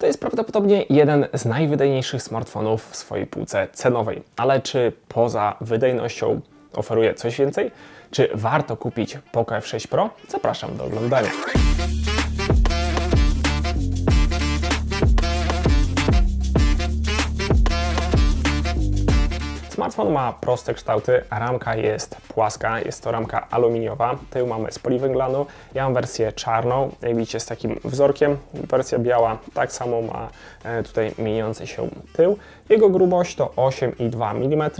To jest prawdopodobnie jeden z najwydajniejszych smartfonów w swojej półce cenowej. Ale czy poza wydajnością oferuje coś więcej? Czy warto kupić Poco F6 Pro? Zapraszam do oglądania. Smartfon ma proste kształty, ramka jest płaska, jest to ramka aluminiowa, tył mamy z poliwęglanu, ja mam wersję czarną, jak widzicie z takim wzorkiem, wersja biała tak samo ma e, tutaj mieniący się tył. Jego grubość to 8,2 mm,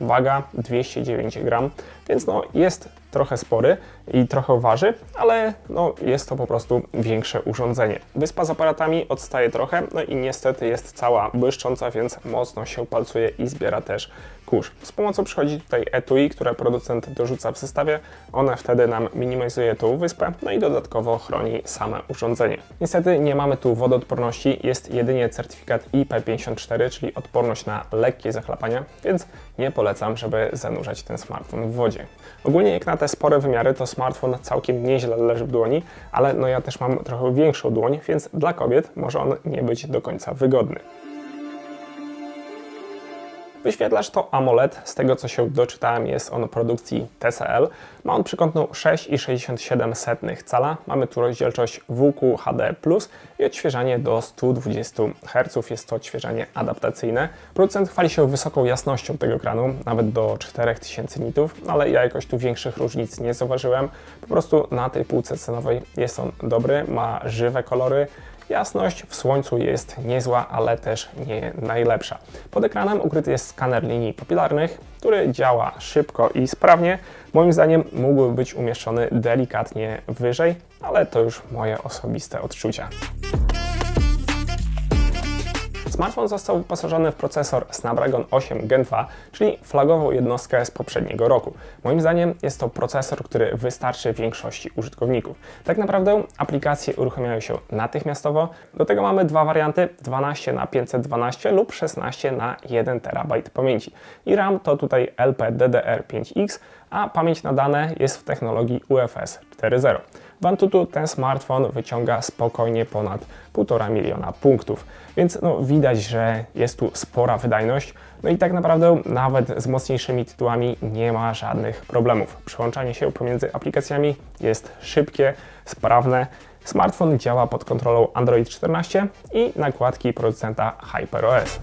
waga 209 gram, więc no jest trochę spory i trochę waży, ale no jest to po prostu większe urządzenie. Wyspa z aparatami odstaje trochę, no i niestety jest cała błyszcząca, więc mocno się palcuje i zbiera też kurz. Z pomocą przychodzi tutaj etui, które producent dorzuca w zestawie. One wtedy nam minimalizuje tą wyspę, no i dodatkowo chroni same urządzenie. Niestety nie mamy tu wodoodporności, jest jedynie certyfikat IP54, czyli odporność na lekkie zachlapania, więc nie polecam, żeby zanurzać ten smartfon w wodzie. Ogólnie jak na te spore wymiary, to smartfon całkiem nieźle leży w dłoni, ale no ja też mam trochę większą dłoń, więc dla kobiet może on nie być do końca wygodny. Wyświetlacz to AMOLED, z tego co się doczytałem jest on produkcji TCL. Ma on przykątną 6,67 cala, mamy tu rozdzielczość WQHD+, i odświeżanie do 120 Hz, jest to odświeżanie adaptacyjne. Producent chwali się wysoką jasnością tego ekranu, nawet do 4000 nitów, ale ja jakoś tu większych różnic nie zauważyłem. Po prostu na tej półce cenowej jest on dobry, ma żywe kolory, Jasność w słońcu jest niezła, ale też nie najlepsza. Pod ekranem ukryty jest skaner linii papilarnych, który działa szybko i sprawnie. Moim zdaniem mógłby być umieszczony delikatnie wyżej, ale to już moje osobiste odczucia. Smartfon został wyposażony w procesor Snapdragon 8 Gen 2, czyli flagową jednostkę z poprzedniego roku. Moim zdaniem jest to procesor, który wystarczy większości użytkowników. Tak naprawdę aplikacje uruchamiają się natychmiastowo. Do tego mamy dwa warianty: 12 na 512 lub 16 na 1 TB pamięci. I RAM to tutaj LPDDR5X, a pamięć na dane jest w technologii UFS 4.0. W Antutu ten smartfon wyciąga spokojnie ponad 1,5 miliona punktów, więc no, widać, że jest tu spora wydajność. No i tak naprawdę nawet z mocniejszymi tytułami nie ma żadnych problemów. Przełączanie się pomiędzy aplikacjami jest szybkie, sprawne. Smartfon działa pod kontrolą Android 14 i nakładki producenta HyperOS.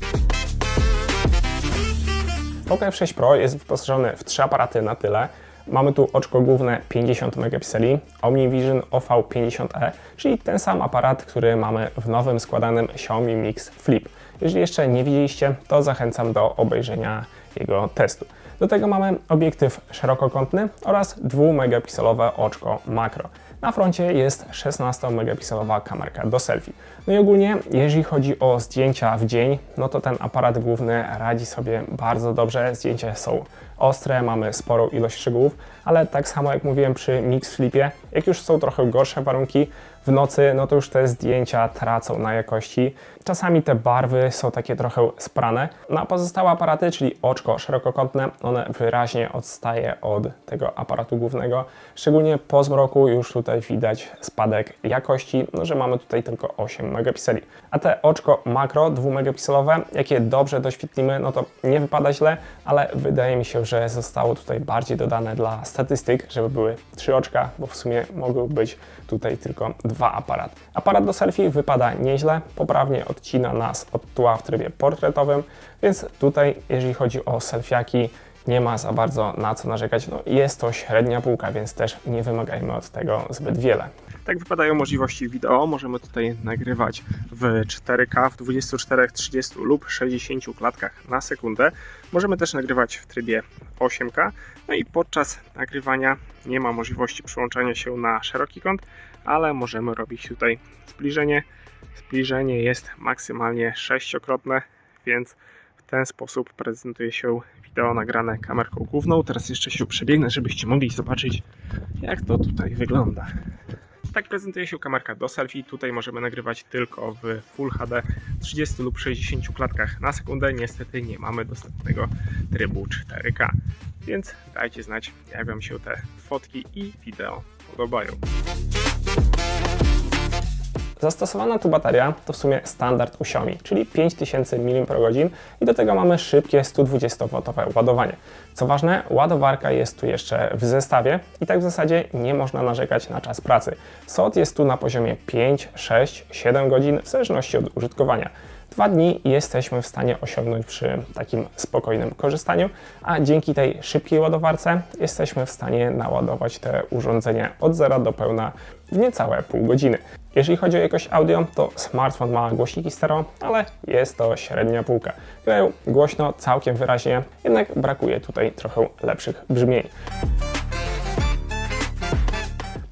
Poco F6 Pro jest wyposażony w trzy aparaty na tyle. Mamy tu oczko główne 50 megapikseli, OmniVision OV50e, czyli ten sam aparat, który mamy w nowym składanym Xiaomi Mix Flip. Jeżeli jeszcze nie widzieliście, to zachęcam do obejrzenia jego testu. Do tego mamy obiektyw szerokokątny oraz 2-megapikselowe oczko makro. Na froncie jest 16-megapikselowa kamerka do selfie. No i ogólnie, jeżeli chodzi o zdjęcia w dzień, no to ten aparat główny radzi sobie bardzo dobrze. Zdjęcia są ostre, mamy sporą ilość szczegółów, ale tak samo jak mówiłem przy Mix Flipie, jak już są trochę gorsze warunki w nocy, no to już te zdjęcia tracą na jakości. Czasami te barwy są takie trochę sprane. No a pozostałe aparaty, czyli oczko szerokokątne, one wyraźnie odstaje od tego aparatu głównego. Szczególnie po zmroku już tutaj widać spadek jakości, no że mamy tutaj tylko 8 megapikseli. A te oczko makro 2 megapikselowe, jakie dobrze doświetlimy, no to nie wypada źle, ale wydaje mi się, że zostało tutaj bardziej dodane dla statystyk, żeby były trzy oczka, bo w sumie mogły być tutaj tylko dwa aparaty. Aparat do selfie wypada nieźle, poprawnie odcina nas od tła w trybie portretowym, więc tutaj jeżeli chodzi o selfiaki, nie ma za bardzo na co narzekać. No, jest to średnia półka, więc też nie wymagajmy od tego zbyt wiele. Tak wypadają możliwości wideo. Możemy tutaj nagrywać w 4K, w 24, 30 lub 60 klatkach na sekundę. Możemy też nagrywać w trybie 8K. No i podczas nagrywania nie ma możliwości przyłączania się na szeroki kąt, ale możemy robić tutaj zbliżenie. Zbliżenie jest maksymalnie sześciokrotne, więc w ten sposób prezentuje się wideo nagrane kamerką główną. Teraz jeszcze się przebiegnę, żebyście mogli zobaczyć, jak to tutaj wygląda. Tak prezentuje się kamerka do selfie. Tutaj możemy nagrywać tylko w Full HD 30 lub 60 klatkach na sekundę. Niestety nie mamy dostępnego trybu 4K. Więc dajcie znać, jak Wam się te fotki i wideo podobają. Zastosowana tu bateria to w sumie standard Xiaomi, czyli 5000 mAh i do tego mamy szybkie 120W ładowanie. Co ważne, ładowarka jest tu jeszcze w zestawie i tak w zasadzie nie można narzekać na czas pracy. SOT jest tu na poziomie 5, 6, 7 godzin w zależności od użytkowania. Dwa dni jesteśmy w stanie osiągnąć przy takim spokojnym korzystaniu, a dzięki tej szybkiej ładowarce jesteśmy w stanie naładować te urządzenia od zera do pełna w niecałe pół godziny. Jeżeli chodzi o jakość audio, to smartfon ma głośniki stereo, ale jest to średnia półka. Grają głośno, całkiem wyraźnie, jednak brakuje tutaj trochę lepszych brzmień.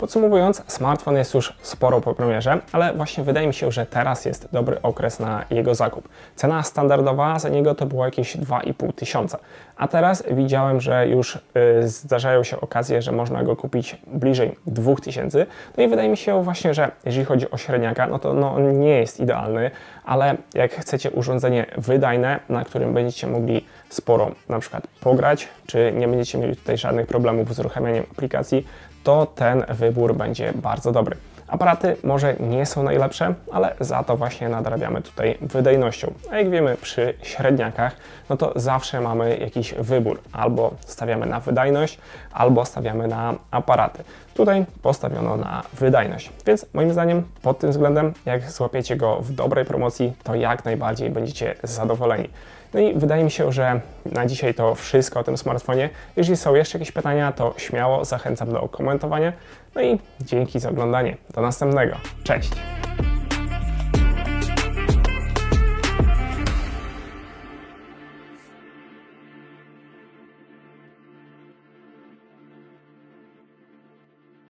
Podsumowując, smartfon jest już sporo po premierze, ale właśnie wydaje mi się, że teraz jest dobry okres na jego zakup. Cena standardowa za niego to było jakieś 2,5 tysiąca, a teraz widziałem, że już y, zdarzają się okazje, że można go kupić bliżej 2000. No i wydaje mi się właśnie, że jeżeli chodzi o średniaka, no to no, on nie jest idealny, ale jak chcecie urządzenie wydajne, na którym będziecie mogli sporo na przykład pograć, czy nie będziecie mieli tutaj żadnych problemów z uruchamianiem aplikacji, to ten wybór będzie bardzo dobry. Aparaty może nie są najlepsze, ale za to właśnie nadrabiamy tutaj wydajnością. A jak wiemy, przy średniakach, no to zawsze mamy jakiś wybór. Albo stawiamy na wydajność, albo stawiamy na aparaty. Tutaj postawiono na wydajność. Więc moim zdaniem pod tym względem, jak złapiecie go w dobrej promocji, to jak najbardziej będziecie zadowoleni. No i wydaje mi się, że na dzisiaj to wszystko o tym smartfonie. Jeżeli są jeszcze jakieś pytania, to śmiało zachęcam do komentowania. No i dzięki za oglądanie. Do następnego. Cześć!